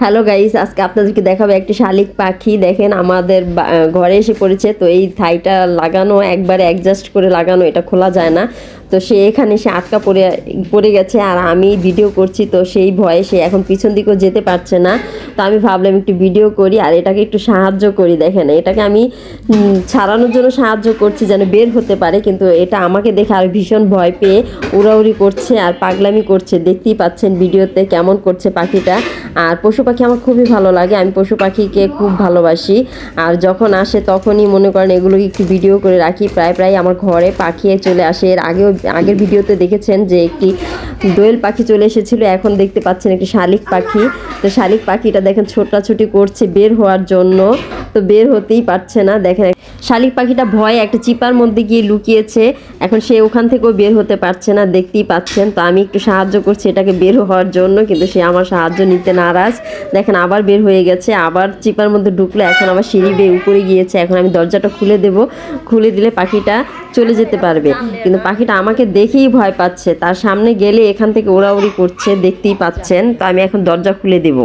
Hello guys আজকে আপনাদেরকে দেখাবো একটি শালিক পাখি। দেখেন, আমাদের ঘরে এসে পড়েছে। তো এই থাইটা লাগানো, একবারে অ্যাডজাস্ট করে লাগানো, এটা খোলা যায় না। তো সে এখানে সে আটকা পড়ে পড়ে গেছে আর আমি ভিডিও করছি, তো সেই ভয়ে সে এখন পিছন দিকেও যেতে পারছে না। তো আমি ভাবলাম একটু ভিডিও করি আর এটাকে একটু সাহায্য করি, দেখেন, এটাকে আমি ছাড়ানোর জন্য সাহায্য করছি যেন বের হতে পারে, কিন্তু এটা আমাকে দেখে আর ভীষণ ভয় পেয়ে উড়াউড়ি করছে আর পাগলামি করছে। দেখতেই পাচ্ছেন ভিডিওতে কেমন করছে পাখিটা। আর পশু পাখি আমার খুবই ভালো লাগে, আমি পশু পাখিকে খুব ভালোবাসি। আর যখন আসে তখনই মনে করেন এগুলোকে একটু ভিডিও করে রাখি, প্রায় প্রায় আমার ঘরে পাখি চলে আসে। এর আগেও আগের ভিডিওতে দেখেছেন যে একটি দোয়েল পাখি চলে এসেছিল, এখন দেখতে পাচ্ছেন একটি শালিক পাখি। তো শালিক পাখিটা দেখেন ছোটাছুটি করছে বের হওয়ার জন্য। তো বের হতেই পারছে না, দেখেন শালিক পাখিটা ভয়ে একটা চিপার মধ্যে গিয়ে লুকিয়েছে। এখন সে ওখান থেকেও বের হতে পারছে না, দেখতেই পাচ্ছেন। তো আমি একটু সাহায্য করছি এটাকে বের হওয়ার জন্য, কিন্তু সে আমার সাহায্য নিতে নারাজ। দেখেন, আবার বের হয়ে গেছে, আবার চিপার মধ্যে ঢুকলো, এখন আবার সিঁড়ি বেয়ে উপরে গিয়েছে। এখন আমি দরজাটা খুলে দেব, খুলে দিলে পাখিটা চলে যেতে পারবে। কিন্তু পাখিটা আমাকে দেখেই ভয় পাচ্ছে। তার সামনে গেলে এখান থেকে ওড়াউড়ি করছে, দেখতেই পাচ্ছেন। তো আমি এখন দরজা খুলে দেবো।